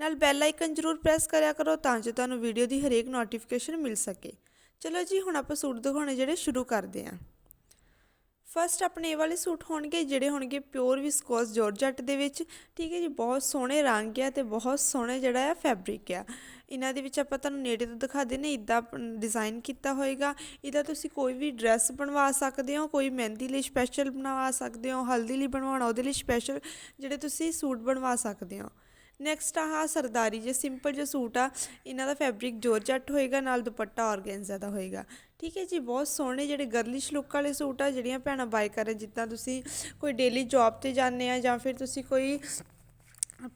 ਨਾਲ bell icon ਜ਼ਰੂਰ press ਕਰਿਆ ਕਰੋ ਤਾਂ ਜੋ ਤੁਹਾਨੂੰ ਵੀਡੀਓ ਦੀ ਹਰੇਕ ਨੋਟੀਫਿਕੇਸ਼ਨ ਮਿਲ ਸਕੇ। ਚਲੋ ਜੀ, ਹੁਣ ਆਪਾਂ ਸੂਟ ਦਿਖਾਉਣੇ ਜਿਹੜੇ ਸ਼ੁਰੂ ਕਰਦੇ ਹਾਂ। ਫਸਟ ਆਪਣੇ ਇਹ ਵਾਲੇ ਸੂਟ ਹੋਣਗੇ, ਜਿਹੜੇ ਹੋਣਗੇ ਪਿਓਰ ਵਿਸਕੋਸ ਜਾਰਜਟ ਦੇ ਵਿੱਚ। ਠੀਕ ਹੈ ਜੀ, ਬਹੁਤ ਸੋਹਣੇ ਰੰਗ ਆ ਤੇ ਬਹੁਤ ਸੋਹਣੇ ਜਿਹੜਾ ਆ ਫੈਬਰਿਕ ਆ। ਇਹਨਾਂ ਦੇ ਵਿੱਚ ਆਪਾਂ ਤੁਹਾਨੂੰ ਨੇੜੇ ਤੋਂ ਦਿਖਾ ਦਿੰਨੇ ਇਦਾਂ ਡਿਜ਼ਾਈਨ ਕੀਤਾ ਹੋਏਗਾ। ਇਹਦਾ ਤੁਸੀਂ ਕੋਈ ਵੀ ਡਰੈਸ ਬਣਵਾ ਸਕਦੇ ਹੋ, ਕੋਈ ਮਹਿੰਦੀ ਲਈ ਸਪੈਸ਼ਲ ਬਣਵਾ ਸਕਦੇ ਹੋ, ਹਲਦੀ ਲਈ ਬਣਵਾਉਣਾ, ਉਹਦੇ ਲਈ ਸਪੈਸ਼ਲ ਜਿਹੜੇ ਤੁਸੀਂ ਸੂਟ ਬਣਵਾ ਸਕਦੇ ਹੋ। ਨੈਕਸਟ ਆਹ ਸਰਦਾਰੀ ਜੇ ਸਿੰਪਲ ਜਿਹਾ ਸੂਟ ਆ, ਇਹਨਾਂ ਦਾ ਫੈਬਰਿਕ ਜੋਰਜੱਟ ਹੋਏਗਾ, ਨਾਲ ਦੁਪੱਟਾ ਆਰਗੈਂਜ਼ਾ ਦਾ ਹੋਏਗਾ। ਠੀਕ ਹੈ ਜੀ, ਬਹੁਤ ਸੋਹਣੇ ਜਿਹੜੇ ਗਰਲਿਸ਼ ਲੁੱਕ ਵਾਲੇ ਸੂਟ ਆ, ਜਿਹੜੀਆਂ ਭੈਣਾਂ ਬਾਈ ਕਰ ਜਿੱਦਾਂ ਤੁਸੀਂ ਕੋਈ ਡੇਲੀ ਜੌਬ ਤੇ ਜਾਂਦੇ ਆ ਜਾਂ ਫਿਰ ਤੁਸੀਂ ਕੋਈ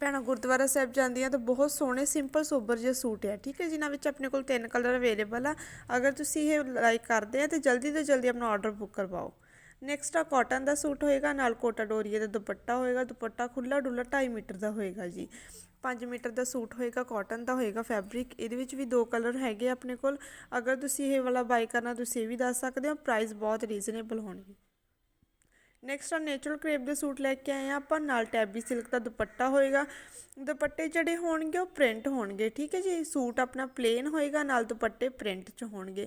ਭੈਣਾਂ ਗੁਰਦੁਆਰਾ ਸਾਹਿਬ ਜਾਂਦੀਆਂ, ਤਾਂ ਬਹੁਤ ਸੋਹਣੇ ਸਿੰਪਲ ਸੋਬਰ ਜਿਹੇ ਸੂਟ ਆ। ਠੀਕ ਹੈ ਜਿਨ੍ਹਾਂ ਵਿੱਚ ਆਪਣੇ ਕੋਲ ਤਿੰਨ ਕਲਰ ਅਵੇਲੇਬਲ ਆ। ਅਗਰ ਤੁਸੀਂ ਇਹ ਲਾਈਕ ਕਰਦੇ ਆ, ਤੇ ਜਲਦੀ ਤੋਂ ਜਲਦੀ ਆਪਣਾ ਆਰਡਰ ਬੁੱਕ ਕਰਵਾਓ। ਨੈਕਸਟ ਆ ਕਾਟਨ ਦਾ ਸੂਟ ਹੋਏਗਾ, ਨਾਲ ਕੋਟਾ ਡੋਰੀਏ ਦਾ ਦੁਪੱਟਾ ਹੋਏਗਾ, ਦੁਪੱਟਾ ਖੁੱਲਾ ਡੁੱਲਾ 2.5 ਮੀਟਰ ਦਾ ਹੋਏਗਾ ਜੀ। 5 ਮੀਟਰ ਦਾ ਸੂਟ ਹੋਏਗਾ ਕਾਟਨ ਦਾ ਹੋਏਗਾ ਫੈਬਰਿਕ ਇਹਦੇ ਵਿੱਚ ਵੀ ਦੋ ਕਲਰ ਹੈਗੇ ਆਪਣੇ ਕੋਲ। ਅਗਰ ਤੁਸੀਂ ਇਹ ਵਾਲਾ ਬਾਈ ਕਰਨਾ, ਤੁਸੀਂ ਇਹ ਵੀ ਦੱਸ ਸਕਦੇ ਹੋ ਪ੍ਰਾਈਸ ਬਹੁਤ ਰੀਜ਼ਨੇਬਲ ਹੋਣਗੇ। ਨੈਕਸਟ ਆ ਨੇਚਰਲ ਕਰੇਪ ਦੇ ਸੂਟ ਲੈ ਕੇ ਆਏ ਆ ਆਪਾਂ ਨਾਲ ਟੈਬੀ ਸਿਲਕ ਦਾ ਦੁਪੱਟਾ ਹੋਏਗਾ। ਦੁਪੱਟੇ ਜਿਹੜੇ ਹੋਣਗੇ, ਉਹ ਪ੍ਰਿੰਟ ਹੋਣਗੇ, ਠੀਕ ਹੈ ਜੀ? ਸੂਟ ਆਪਣਾ ਪਲੇਨ ਹੋਏਗਾ, ਨਾਲ ਦੁਪੱਟੇ ਪ੍ਰਿੰਟ 'ਚ ਹੋਣਗੇ।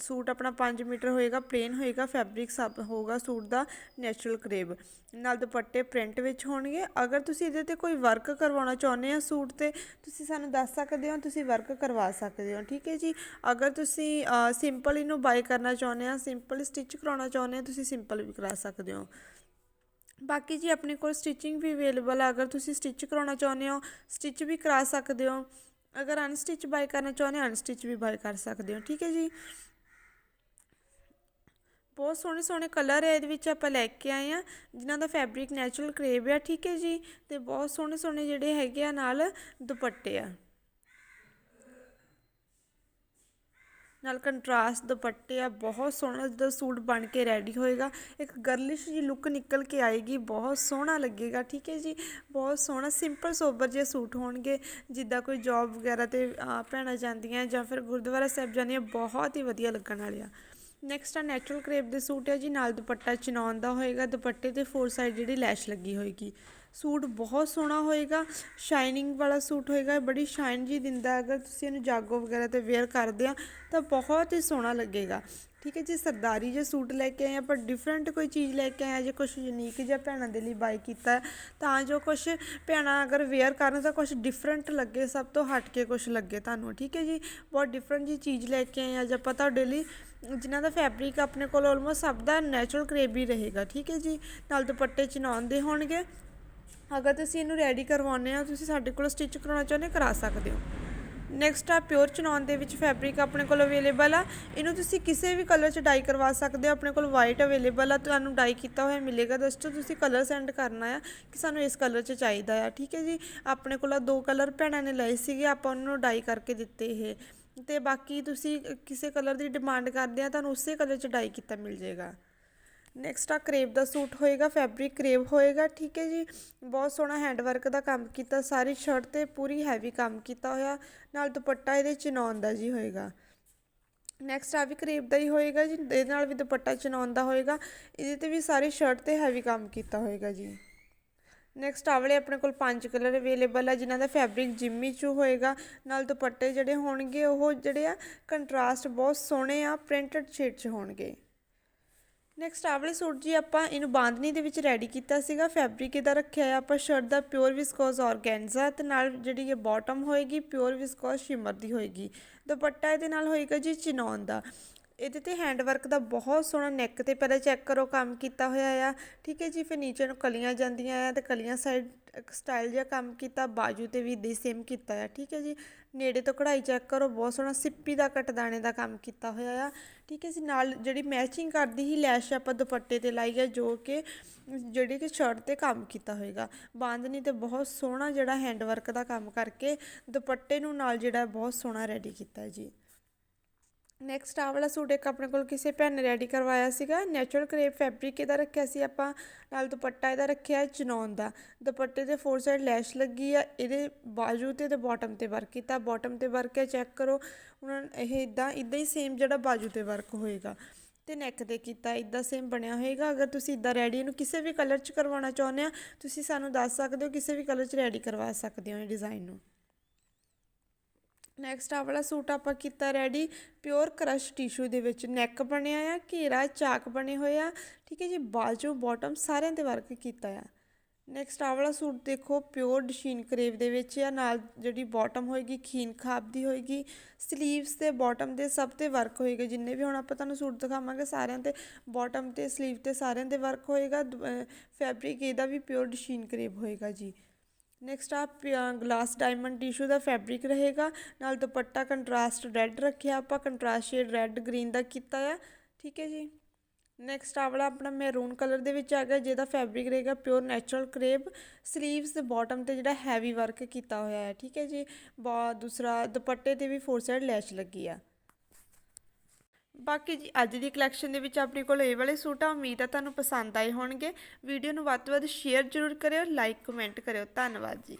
ਸੂਟ ਆਪਣਾ 5 ਮੀਟਰ ਹੋਏਗਾ ਪਲੇਨ ਹੋਏਗਾ ਫੈਬਰਿਕ ਸਭ ਹੋਊਗਾ ਸੂਟ ਦਾ ਨੈਚੁਰਲ ਕਰੇਬ ਨਾਲ ਦੁਪੱਟੇ ਪ੍ਰਿੰਟ ਵਿੱਚ ਹੋਣਗੇ। ਅਗਰ ਤੁਸੀਂ ਇਹਦੇ ਤੇ ਕੋਈ ਵਰਕ ਕਰਵਾਉਣਾ ਚਾਹੁੰਦੇ ਆ ਸੂਟ ਤੇ, ਤੁਸੀਂ ਸਾਨੂੰ ਦੱਸ ਸਕਦੇ ਹੋ, ਤੁਸੀਂ ਵਰਕ ਕਰਵਾ ਸਕਦੇ ਹੋ, ਠੀਕ ਹੈ ਜੀ? ਅਗਰ ਤੁਸੀਂ ਸਿੰਪਲ ਇਹਨੂੰ ਬਾਈ ਕਰਨਾ ਚਾਹੁੰਦੇ ਆ ਸਿੰਪਲ ਸਟਿਚ ਕਰਾਉਣਾ ਚਾਹੁੰਦੇ ਆ ਤੁਸੀਂ ਸਿੰਪਲ ਵੀ ਕਰਾ ਸਕਦੇ ਹੋ। ਬਾਕੀ ਜੀ ਆਪਣੇ ਕੋਲ ਸਟਿਚਿੰਗ ਵੀ ਅਵੇਲੇਬਲ ਆ। ਅਗਰ ਤੁਸੀਂ ਸਟਿਚ ਕਰਾਉਣਾ ਚਾਹੁੰਦੇ ਹੋ ਸਟਿਚ ਵੀ ਕਰਾ ਸਕਦੇ ਹੋ। ਅਗਰ ਅਨਸਟਿਚ ਬਾਈ ਕਰਨਾ ਚਾਹੁੰਦੇ ਹੋ ਅਨਸਟਿਚ ਵੀ ਬਾਈ ਕਰ ਸਕਦੇ ਹੋ। ਠੀਕ ਹੈ ਜੀ? ਬਹੁਤ ਸੋਹਣੇ ਸੋਹਣੇ ਕਲਰ ਹੈ ਇਹਦੇ ਵਿੱਚ ਆਪਾਂ ਲੈ ਕੇ ਆਏ ਆ ਜਿਨ੍ਹਾਂ ਦਾ ਫੈਬਰਿਕ ਨੈਚੁਰਲ ਕਰੇਬ ਆ। ਠੀਕ ਹੈ ਜੀ? ਤੇ ਬਹੁਤ ਸੋਹਣੇ ਸੋਹਣੇ ਜਿਹੜੇ ਹੈਗੇ ਆ ਨਾਲ ਦੁਪੱਟੇ ਆ। ਨਾਲ ਕੰਟਰਾਸਟ ਦੁਪੱਟੇ ਆ, ਬਹੁਤ ਸੋਹਣਾ ਜਦੋਂ ਸੂਟ ਬਣ ਕੇ ਰੈਡੀ ਹੋਏਗਾ। ਇੱਕ ਗਰਲਿਸ਼ ਜੀ ਲੁੱਕ ਨਿਕਲ ਕੇ ਆਏਗੀ, ਬਹੁਤ ਸੋਹਣਾ ਲੱਗੇਗਾ, ਠੀਕ ਹੈ ਜੀ? ਬਹੁਤ ਸੋਹਣਾ ਸਿੰਪਲ ਸੋਬਰ ਜਿਹੇ ਸੂਟ ਹੋਣਗੇ, ਜਿੱਦਾਂ ਕੋਈ ਜੌਬ ਵਗੈਰਾ ਤੇ ਭੈਣਾਂ ਜਾਂਦੀਆਂ ਜਾਂ ਫਿਰ ਗੁਰਦੁਆਰਾ ਸਾਹਿਬ ਜਾਂਦੀਆਂ, ਬਹੁਤ ਹੀ ਵਧੀਆ ਲੱਗਣ ਵਾਲੇ ਆ। ਨੈਕਸਟ ਆ ਨੈਚੁਰਲ ਕਰੇਪ ਦੇ ਸੂਟ ਹੈ ਜੀ, ਨਾਲ ਦੁਪੱਟਾ ਚਨੌਨ ਦਾ ਹੋਏਗਾ, ਦੁਪੱਟੇ ਤੇ ਫੋਰ ਸਾਈਡ ਜਿਹੜੀ ਲੈਸ਼ ਲੱਗੀ ਹੋਏਗੀ। ਸੂਟ ਬਹੁਤ ਸੋਹਣਾ ਹੋਏਗਾ ਸ਼ਾਈਨਿੰਗ ਵਾਲਾ ਸੂਟ ਹੋਏਗਾ ਬੜੀ ਸ਼ਾਈਨ ਜੀ ਦਿੰਦਾ ਅਗਰ ਤੁਸੀਂ ਇਹਨੂੰ ਜਾਗੋ ਵਗੈਰਾ ਤੇ ਵੇਅਰ ਕਰਦੇ ਆ ਤਾਂ ਬਹੁਤ ਹੀ ਸੋਹਣਾ ਲੱਗੇਗਾ। ਠੀਕ ਹੈ ਜੀ, ਸਰਦਾਰੀ ਜੇ ਸੂਟ ਲੈ ਕੇ ਆਏ ਆਪਾਂ ਡਿਫਰੈਂਟ ਕੋਈ ਚੀਜ਼ ਲੈ ਕੇ ਆਏ ਜੇ ਕੁਝ ਯੂਨੀਕ ਜਿਹਾ ਭੈਣਾਂ ਦੇ ਲਈ ਬਾਈ ਕੀਤਾ ਤਾਂ ਜੋ ਕੁਝ ਭੈਣਾਂ ਅਗਰ ਵੇਅਰ ਕਰਨ, ਤਾਂ ਕੁਝ ਡਿਫਰੈਂਟ ਲੱਗੇ, ਸਭ ਤੋਂ ਹਟ ਕੇ ਕੁਝ ਲੱਗੇ ਤੁਹਾਨੂੰ। ਠੀਕ ਹੈ ਜੀ, ਬਹੁਤ ਡਿਫਰੈਂਟ ਜੀ ਚੀਜ਼ ਲੈ ਕੇ ਆਏ ਆ ਜੇ ਆਪਾਂ ਤੁਹਾਡੇ ਲਈ, ਜਿਨ੍ਹਾਂ ਦਾ ਫੈਬਰਿਕ ਆਪਣੇ ਕੋਲ ਆਲਮੋਸਟ ਸਭ ਦਾ ਨੈਚੁਰਲ ਕਰੇਬੀ ਰਹੇਗਾ। ਠੀਕ ਹੈ ਜੀ, ਨਾਲ ਦੁਪੱਟੇ ਚਨਾਉਂਦੇ ਹੋਣਗੇ ਅਗਰ ਤੁਸੀਂ ਇਹਨੂੰ ਰੈਡੀ ਕਰਵਾਉਣੇ ਆ ਤੁਸੀਂ ਸਾਡੇ ਕੋਲ ਸਟਿਚ ਕਰਾਉਣਾ ਚਾਹੁੰਦੇ ਕਰਾ ਸਕਦੇ ਹੋ। ਨੈਕਸਟ ਆ ਪਿਓਰ ਚਨੌਨ ਦੇ ਵਿੱਚ ਫੈਬਰਿਕ ਆਪਣੇ ਕੋਲ ਅਵੇਲੇਬਲ ਆ। ਇਹਨੂੰ ਤੁਸੀਂ ਕਿਸੇ ਵੀ ਕਲਰ 'ਚ ਡਾਈ ਕਰਵਾ ਸਕਦੇ ਹੋ, ਆਪਣੇ ਕੋਲ ਵਾਈਟ ਅਵੇਲੇਬਲ ਆ। ਤੁਹਾਨੂੰ ਡਾਈ ਕੀਤਾ ਹੋਇਆ ਮਿਲੇਗਾ। ਦੋਸਤੋ ਤੁਸੀਂ ਕਲਰ ਸੈਂਡ ਕਰਨਾ ਆ ਕਿ ਸਾਨੂੰ ਇਸ ਕਲਰ 'ਚ ਚਾਹੀਦਾ ਆ। ਠੀਕ ਹੈ ਜੀ? ਆਪਣੇ ਕੋਲ ਆ ਦੋ ਕਲਰ ਭੈਣਾਂ ਨੇ ਲਏ ਸੀਗੇ, ਆਪਾਂ ਉਹਨਾਂ ਨੂੰ ਡਾਈ ਕਰਕੇ ਦਿੱਤੇ ਇਹ। ਤੇ ਬਾਕੀ ਤੁਸੀਂ ਕਿਸੇ ਕਲਰ ਦੀ ਡਿਮਾਂਡ ਕਰਦੇ ਆ, ਤੁਹਾਨੂੰ ਉਸੇ ਕਲਰ 'ਚ ਡਾਈ ਕੀਤਾ ਮਿਲ ਜਾਏਗਾ। ਨੈਕਸਟ ਆ ਕਰੇਵ ਦਾ ਸੂਟ ਹੋਏਗਾ ਫੈਬਰਿਕ ਕਰੇਵ ਹੋਏਗਾ, ਠੀਕ ਹੈ ਜੀ। ਬਹੁਤ ਸੋਹਣਾ ਹੈਂਡ ਵਰਕ ਦਾ ਕੰਮ ਕੀਤਾ, ਸਾਰੀ ਸ਼ਰਟ ਤੇ ਪੂਰੀ ਹੈਵੀ ਕੰਮ ਕੀਤਾ ਹੋਇਆ, ਨਾਲ ਦੁਪੱਟਾ ਇਹਦੇ ਚਨਾਉਣ ਦਾ ਜੀ ਹੋਏਗਾ। ਨੈਕਸਟ ਆ ਵੀ ਕਰੇਵ ਦਾ ਹੀ ਹੋਏਗਾ ਜੀ, ਇਹਦੇ ਨਾਲ ਵੀ ਦੁਪੱਟਾ ਚਨਾਉਣ ਦਾ ਹੋਏਗਾ, ਇਹਦੇ ਤੇ ਵੀ ਸਾਰੀ ਸ਼ਰਟ ਤੇ ਹੈਵੀ ਕੰਮ ਕੀਤਾ ਹੋਏਗਾ ਜੀ। ਨੈਕਸਟ ਆਵਲੇ ਆਪਣੇ ਕੋਲ ਪੰਜ ਕਲਰ ਅਵੇਲੇਬਲ ਆ, ਜਿਨ੍ਹਾਂ ਦਾ ਫੈਬਰਿਕ ਜਿੰਮੀ ਚੂ ਹੋਏਗਾ, ਨਾਲ ਦੁਪੱਟੇ ਜਿਹੜੇ ਹੋਣਗੇ, ਉਹ ਜਿਹੜੇ ਆ ਕੰਟਰਾਸਟ ਬਹੁਤ ਸੋਹਣੇ ਆ ਪ੍ਰਿੰਟਡ ਸ਼ੇਡ 'ਚ ਹੋਣਗੇ। ਨੈਕਸਟ ਆਵਲੇ ਸੂਟ ਜੀ ਆਪਾਂ ਇਹਨੂੰ ਬਾਂਦਨੀ ਦੇ ਵਿੱਚ ਰੈਡੀ ਕੀਤਾ ਸੀਗਾ ਫੈਬਰਿਕ ਇਹਦਾ ਰੱਖਿਆ ਆ ਆਪਾਂ ਸ਼ਰਟ ਦਾ ਪਿਓਰ ਵਿਸਕੋਸ ਆਰਗੈਂਜ਼ਾ ਤੇ ਨਾਲ ਜਿਹੜੀ ਇਹ ਬਾਟਮ ਹੋਏਗੀ ਪਿਓਰ ਵਿਸਕੋਸ ਸ਼ਿਮਰ ਦੀ ਹੋਏਗੀ। ਦੁਪੱਟਾ ਇਹਦੇ ਨਾਲ ਹੋਏਗਾ ਜੀ ਚਿਨੌਨ ਦਾ। ਇਹਦੇ ਤੇ ਹੈਂਡ ਵਰਕ ਦਾ ਬਹੁਤ ਸੋਹਣਾ ਨੈਕ ਤੇ ਪਹਿਲਾਂ ਚੈੱਕ ਕਰੋ, ਕੰਮ ਕੀਤਾ ਹੋਇਆ ਆ। ਠੀਕ ਹੈ ਜੀ, ਫਿਰ ਨੀਚੇ ਨੂੰ ਕਲੀਆਂ ਜਾਂਦੀਆਂ ਆ ਤੇ ਕਲੀਆਂ ਸਾਈਡ ਸਟਾਈਲ ਜਿਹਾ ਕੰਮ ਕੀਤਾ, ਬਾਜੂ ਤੇ ਵੀ ਦੇ ਸੇਮ ਕੀਤਾ ਆ। ਠੀਕ ਹੈ ਜੀ, ਨੇੜੇ ਤੋਂ ਕਢਾਈ ਚੈੱਕ ਕਰੋ, ਬਹੁਤ ਸੋਹਣਾ ਸਿੱਪੀ ਦਾ ਕਟਦਾਣੇ ਦਾ ਕੰਮ ਕੀਤਾ ਹੋਇਆ ਆ। ਠੀਕ ਹੈ ਜੀ, ਨਾਲ ਜਿਹੜੀ ਮੈਚਿੰਗ ਕਰਦੀ ਹੀ ਲੈਸ਼ ਆਪਾਂ ਦੁਪੱਟੇ ਤੇ ਲਾਈ ਹੈ ਜੋ ਕਿ ਜਿਹੜੀ ਕਿ ਸ਼ਰਟ ਤੇ ਕੰਮ ਕੀਤਾ ਹੋਏਗਾ। ਬਾਂਦਨੀ ਤੇ ਬਹੁਤ ਸੋਹਣਾ ਜਿਹੜਾ ਹੈਂਡ ਵਰਕ ਦਾ ਕੰਮ ਕਰਕੇ ਦੁਪੱਟੇ ਨੂੰ ਨਾਲ ਜਿਹੜਾ ਬਹੁਤ ਸੋਹਣਾ ਰੈਡੀ ਕੀਤਾ ਜੀ। ਨੈਕਸਟ ਆ ਵਾਲਾ ਸੂਟ ਇੱਕ ਆਪਣੇ ਕੋਲ ਕਿਸੇ ਭੈਣ ਨੇ ਰੈਡੀ ਕਰਵਾਇਆ ਸੀਗਾ। ਨੈਚੁਰਲ ਕਰੇਪ ਫੈਬਰਿਕ ਇਹਦਾ ਰੱਖਿਆ ਸੀ ਆਪਾਂ, ਨਾਲ ਦੁਪੱਟਾ ਇਹਦਾ ਰੱਖਿਆ ਚਨੌਨ ਦਾ। ਦੁਪੱਟੇ ਦੇ ਫੋਰ ਸਾਈਡ ਲੈਸ਼ ਲੱਗੀ ਆ, ਇਹਦੇ ਬਾਜੂ ਤੇ ਤੇ ਬਾਟਮ ਤੇ ਵਰਕ ਕੀਤਾ। ਬਾਟਮ ਤੇ ਵਰਕ ਹੈ ਚੈੱਕ ਕਰੋ। ਉਹਨਾਂ ਇਹ ਇਦਾਂ ਇਦਾਂ ਹੀ ਸੇਮ ਜਿਹੜਾ ਬਾਜੂ ਤੇ ਵਰਕ ਹੋਏਗਾ। ਤੇ ਨੈਕ ਤੇ ਕੀਤਾ ਇਦਾਂ ਸੇਮ ਬਣਿਆ ਹੋਏਗਾ। ਅਗਰ ਤੁਸੀਂ ਇਦਾਂ ਰੈਡੀ ਇਹਨੂੰ ਕਿਸੇ ਵੀ ਕਲਰ 'ਚ ਕਰਵਾਉਣਾ ਚਾਹੁੰਦੇ ਆ, ਤੁਸੀਂ ਸਾਨੂੰ ਦੱਸ ਸਕਦੇ ਹੋ, ਕਿਸੇ ਵੀ ਕਲਰ 'ਚ ਰੈਡੀ ਕਰਵਾ ਸਕਦੇ ਹੋ ਇਹ ਡਿਜ਼ਾਈਨ ਨੂੰ। ਨੈਕਸਟ ਆ ਵਾਲਾ ਸੂਟ ਆਪਾਂ ਕੀਤਾ ਰੈਡੀ ਪਿਓਰ ਕਰਸ਼ ਟਿਸ਼ੂ ਦੇ ਵਿੱਚ ਨੈਕ ਬਣਿਆ ਆ, ਘੇਰਾ, ਚਾਕ ਬਣੇ ਹੋਏ ਆ, ਠੀਕ ਹੈ ਜੀ ਬਾਜੂ ਬਾਟਮ ਸਾਰਿਆਂ ਤੇ ਵਰਕ ਕੀਤਾ ਆ। ਨੈਕਸਟ ਆ ਵਾਲਾ ਸੂਟ ਦੇਖੋ ਪਿਓਰ ਡਸ਼ੀਨ ਕਰੇਵ ਦੇ ਵਿੱਚ ਆ, ਨਾਲ ਜਿਹੜੀ ਬਾਟਮ ਹੋਏਗੀ, ਖੀਨ ਖਾਬ ਦੀ ਹੋਏਗੀ ਸਲੀਵਸ ਤੇ ਬਾਟਮ ਦੇ ਸਭ ਤੇ ਵਰਕ ਹੋਏਗਾ, ਜਿੰਨੇ ਵੀ ਹੁਣ ਆਪਾਂ ਤੁਹਾਨੂੰ ਸੂਟ ਦਿਖਾਵਾਂਗੇ, ਸਾਰਿਆਂ ਤੇ ਬਾਟਮ ਤੇ ਸਲੀਵ ਤੇ ਸਾਰਿਆਂ ਤੇ ਵਰਕ ਹੋਏਗਾ ਫੈਬਰਿਕ ਇਹਦਾ ਵੀ ਪਿਓਰ ਡਸ਼ੀਨ ਕਰੇਵ ਹੋਏਗਾ ਜੀ। ਨੈਕਸਟ ਆ ਗਲਾਸ ਡਾਇਮੰਡ ਟਿਸ਼ੂ ਦਾ ਫੈਬਰਿਕ ਰਹੇਗਾ। ਨਾਲ ਦੁਪੱਟਾ ਕੰਟਰਾਸਟ ਰੈੱਡ ਰੱਖਿਆ, ਆਪਾਂ ਕੰਟਰਾਸਟ ਸ਼ੇਡ ਰੈੱਡ ਗ੍ਰੀਨ ਦਾ ਕੀਤਾ ਆ। ਠੀਕ ਹੈ ਜੀ? ਨੈਕਸਟ ਆ ਵਾਲਾ ਆਪਣਾ ਮੈਰੂਨ ਕਲਰ ਦੇ ਵਿੱਚ ਆ ਗਿਆ, ਜਿਹਦਾ ਫੈਬਰਿਕ ਰਹੇਗਾ ਪਿਓਰ ਨੈਚੁਰਲ ਕਰੇਪ ਸਲੀਵਸ ਦੇ ਬਾਟਮ ਤੇ ਜਿਹੜਾ ਹੈਵੀ ਵਰਕ ਕੀਤਾ ਹੋਇਆ ਹੈ। ਠੀਕ ਹੈ ਜੀ? ਬਾ, ਦੂਸਰਾ ਦੁਪੱਟੇ ਤੇ ਵੀ ਫੋਰ ਸਾਈਡ ਲੈਸ਼ ਲੱਗੀ ਆ। ਬਾਕੀ ਜੀ, ਅੱਜ ਦੀ ਕਲੈਕਸ਼ਨ ਦੇ ਵਿੱਚ ਆਪਣੇ ਕੋਲ ਇਹ ਵਾਲੇ ਸੂਟ ਆ, ਉਮੀਦ ਆ ਤੁਹਾਨੂੰ ਪਸੰਦ ਆਏ ਹੋਣਗੇ। ਵੀਡੀਓ ਨੂੰ ਵੱਧ ਤੋਂ ਵੱਧ ਸ਼ੇਅਰ ਜ਼ਰੂਰ ਕਰਿਓ ਲਾਈਕ ਕਮੈਂਟ ਕਰਿਓ। ਧੰਨਵਾਦ ਜੀ।